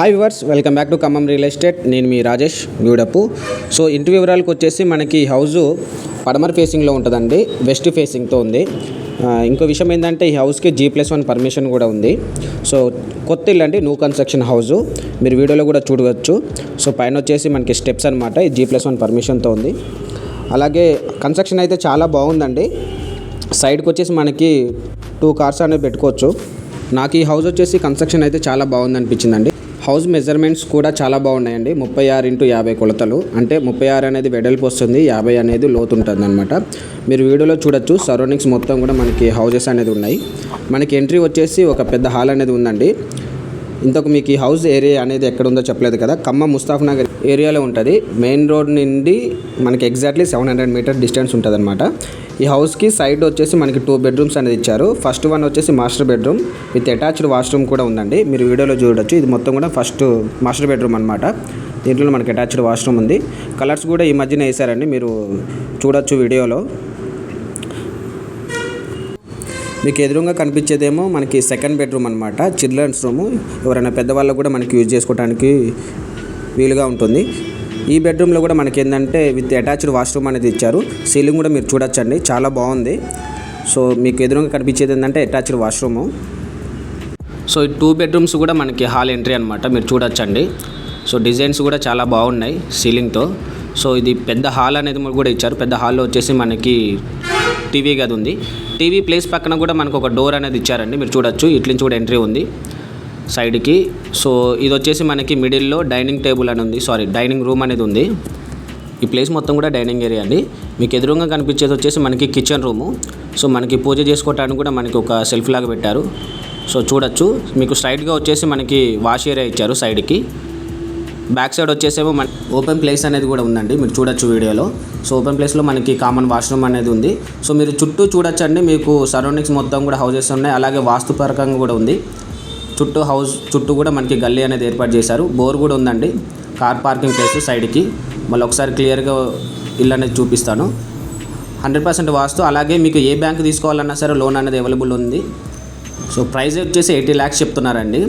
Hi viewers welcome back to Khammam real estate నేను మీ Rajesh గూడప్పు so ఇంటి వివరాలకు వచ్చేసి మనకి హౌస్ పడమర్ ఫేసింగ్లో ఉంటుందండి. వెస్ట్ ఫేసింగ్తో ఉంది. ఇంకో విషయం ఏంటంటే ఈ హౌస్కి జీ ప్లస్ వన్ పర్మిషన్ కూడా ఉంది. సో కొత్త ఇల్లు అండి న్యూ కన్స్ట్రక్షన్ హౌస్ మీరు వీడియోలో కూడా చూడవచ్చు. సో పైన వచ్చేసి మనకి స్టెప్స్ అనమాట ఈ జీ ప్లస్ వన్ పర్మిషన్తో ఉంది. అలాగే కన్స్ట్రక్షన్ అయితే చాలా బాగుందండి. సైడ్కి వచ్చేసి మనకి టూ కార్స్ అనేవి పెట్టుకోవచ్చు. నాకు ఈ హౌస్ వచ్చేసి కన్స్ట్రక్షన్ అయితే చాలా బాగుంది అనిపించిందండి. హౌస్ మెజర్మెంట్స్ కూడా చాలా బాగున్నాయండి. ముప్పై ఆరు ఇంటూ యాభై కొలతలు. అంటే ముప్పై ఆరు అనేది వెడల్పు వస్తుంది యాభై అనేది లోతు ఉంటుంది అనమాట మీరు వీడియోలో చూడొచ్చు సరౌండింగ్స్ మొత్తం కూడా మనకి హౌజెస్ అనేది ఉన్నాయి. మనకి ఎంట్రీ వచ్చేసి ఒక పెద్ద హాల్ అనేది ఉందండి. ఇంతకు మీకు ఈ హౌస్ ఏరియా అనేది ఎక్కడ ఉందో చెప్పలేదు కదా ఖమ్మం ముస్తాఫ్ నగర్ ఏరియాలో ఉంటుంది. మెయిన్ రోడ్ నుండి మనకి exactly seven hundred metre distance ఉంటుంది అనమాట ఈ హౌస్కి సైడ్ వచ్చేసి మనకి టూ బెడ్రూమ్స్ అనేది ఇచ్చారు. ఫస్ట్ వన్ వచ్చేసి master bedroom with attached washroom కూడా ఉందండి. మీరు వీడియోలో చూడొచ్చు. ఇది మొత్తం కూడా ఫస్ట్ మాస్టర్ బెడ్రూమ్ అనమాట దీంట్లో మనకి అటాచ్డ్ వాష్రూమ్ ఉంది. కలర్స్ కూడా ఈ మధ్యన వేసారండి మీరు చూడొచ్చు వీడియోలో. మీకు ఎదురుగా కనిపించేదేమో మనకి సెకండ్ బెడ్రూమ్ అనమాట చిల్డ్రన్స్ రూమ్ ఎవరైనా పెద్దవాళ్ళు కూడా మనకి యూజ్ చేసుకోవడానికి వీలుగా ఉంటుంది. ఈ బెడ్రూమ్లో కూడా మనకి ఏంటంటే విత్ అటాచ్డ్ వాష్రూమ్ అనేది ఇచ్చారు. సీలింగ్ కూడా మీరు చూడొచ్చండి. చాలా బాగుంది. సో మీకు ఎదురుగా కనిపించేది ఏంటంటే అటాచ్డ్ వాష్రూము సో ఈ టూ బెడ్రూమ్స్ కూడా మనకి హాల్ ఎంట్రీ అనమాట మీరు చూడొచ్చండి. సో డిజైన్స్ కూడా చాలా బాగున్నాయి సీలింగ్తో సో ఇది పెద్ద హాల్ అనేది కూడా ఇచ్చారు. పెద్ద హాల్లో వచ్చేసి మనకి టీవీ గది ఉంది. టీవీ ప్లేస్ పక్కన కూడా మనకు ఒక డోర్ అనేది ఇచ్చారండి. మీరు చూడొచ్చు. ఇట్ల నుంచి కూడా ఎంట్రీ ఉంది సైడ్కి. సో ఇది వచ్చేసి మనకి మిడిల్లో డైనింగ్ టేబుల్ అని ఉంది. సారీ డైనింగ్ రూమ్ అనేది ఉంది. ఈ ప్లేస్ మొత్తం కూడా డైనింగ్ ఏరియా అండి. మీకు ఎదురుగా కనిపించేది వచ్చేసి మనకి కిచెన్ రూము. సో మనకి పూజ చేసుకోవటానికి కూడా మనకి ఒక సెల్ఫ్ లాగా పెట్టారు. సో చూడొచ్చు. మీకు స్ట్రైట్గా వచ్చేసి మనకి వాష్ ఏరియా ఇచ్చారు సైడ్కి. బ్యాక్ సైడ్ వచ్చేసేమో మన ఓపెన్ ప్లేస్ అనేది కూడా ఉందండి మీరు చూడొచ్చు వీడియోలో. సో ఓపెన్ ప్లేస్లో మనకి కామన్ వాష్రూమ్ అనేది ఉంది. సో మీరు చుట్టూ చూడొచ్చండి మీకు సరౌండింగ్స్ మొత్తం కూడా హౌజెస్ ఉన్నాయి అలాగే వాస్తుపరకంగా కూడా ఉంది. చుట్టూ హౌస్ చుట్టూ కూడా మనకి గల్లీ అనేది ఏర్పాటు చేశారు. బోర్ కూడా ఉందండి కార్ పార్కింగ్ ప్లేస్ సైడ్కి. మళ్ళీ ఒకసారి క్లియర్గా ఇల్లు అనేది చూపిస్తాను. హండ్రెడ్ పర్సెంట్ వాస్తు అలాగే మీకు ఏ బ్యాంక్ తీసుకోవాలన్నా సరే లోన్ అనేది అవైలబుల్ ఉంది. సో ప్రైస్ వచ్చేసి ఎయిటీ ల్యాక్స్ చెప్తున్నారండి.